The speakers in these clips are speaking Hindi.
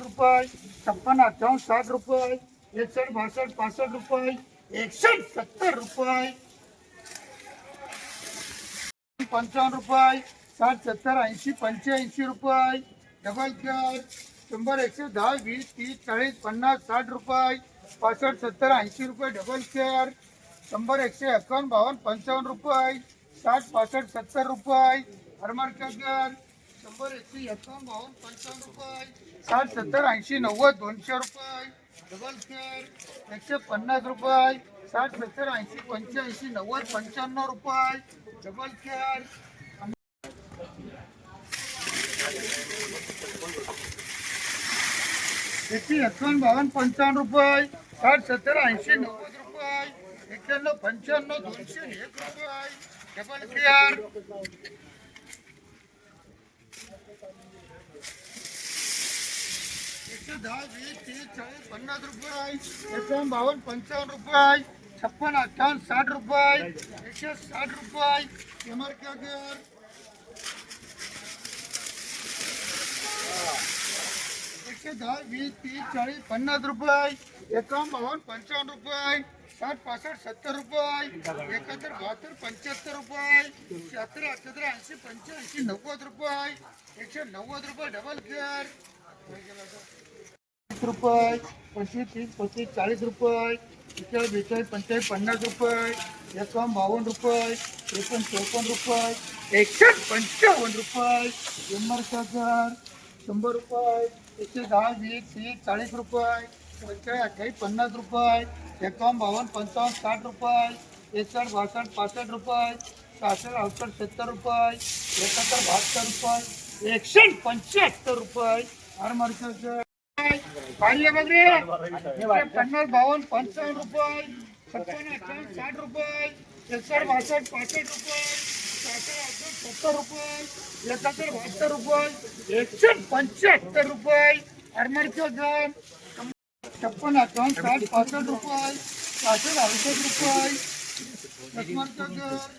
रुपये छप्पन अठ्ठावन्न साठ रुपये एकसठ बासष्ट पासष्ट रुपये एकसठ सत्तर रुपये. पंचावन्न रुपये साठ सत्तर ऐंशी पंच्याऐंशी रुपये. डबल चार शंभर एकशे दहा वीस तीस चाळीस पन्नास साठ रुपये. पासष्ट सत्तर ऐंशी रुपये डबल चार. शंभर एकशे एकावन्न बावन्न पंचावन्न रुपये. साठ पासष्ट सत्तर रुपये. हरमार केअर शंभर एकशे एकावन्न बावन्न पंचावन्न रुपये साठ सत्तर ऐंशी नव्वद दोनशे रुपये डबल केअर एकशे पन्नास रुपये साठ सत्तर ऐंशी पंच्याऐंशी नव्वद पंच्याण्णव रुपये डबल केअर एकशे एकावन्न बावन्न पंचावन्न रुपये साठ सत्तर ऐंशी नव्वद रुपये एक्क्याण्णव पंच्याण्णव दोनशे एक रुपये, डबल केअर एकशे दहा, वीस रुपये छप्पन, अठ्ठावन्न, साठ रुपये एकशे साठ रुपये एम एकशे दहा, वीस, तीस, चाळीस, पन्नास रुपये एकावन्न, बावन्न, पंचावन्न रुपये साठ, पासष्ट, सत्तर रुपये एकाहत्तर, बहात्तर, पंच्याहत्तर रुपये शहात्तर, अठ्याहत्तर, ऐंशी, पंच्याऐंशी, नव्वद रुपये एकशे नव्वद रुपये डबल केअर. वीस रुपये पंचवीस तीस, पस्तीस, चाळीस रुपये बेचाळीस बेचाळीस पंचेचाळीस पन्नास रुपये, एकावन्न, बावन्न रुपये, त्रेपन्न, चौपन्न रुपये, एकसष्ट, पंचावन्न रुपये एम हज़ार, शंभर रुपये, एकशे दहा, वीस, तीस, चाळीस रुपये पंचेचाळीस अठ्ठावीस, पन्नास रुपये, एकावन्न, बावन्न, पंचावन्न, साठ रुपये एकसष्ट बासष्ट, पासष्ट रुपये, सहासष्ट अडुसष्ट सत्तर रुपये, एकाहत्तर, बहात्तर रुपये, एकसष्ट, पंच्याहत्तर रुपये, हर मार्केटचं छप्पन अठ्ठावन्न साठ पासष्ट रुपये अडुसष्ट सत्तर रुपये पासष्ट रुपये सहासष्ट अडुसष्ट रुपये लक्ष्मणचं गण एकशे दहा वीस तीस चाळीस पन्नास रुपये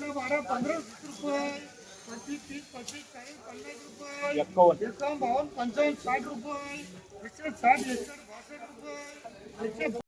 रुपये रुपये। तीस रुपये एकावन्न बावन्न पंचावन्न साठ रुपये साठ बासष्ट रुपये।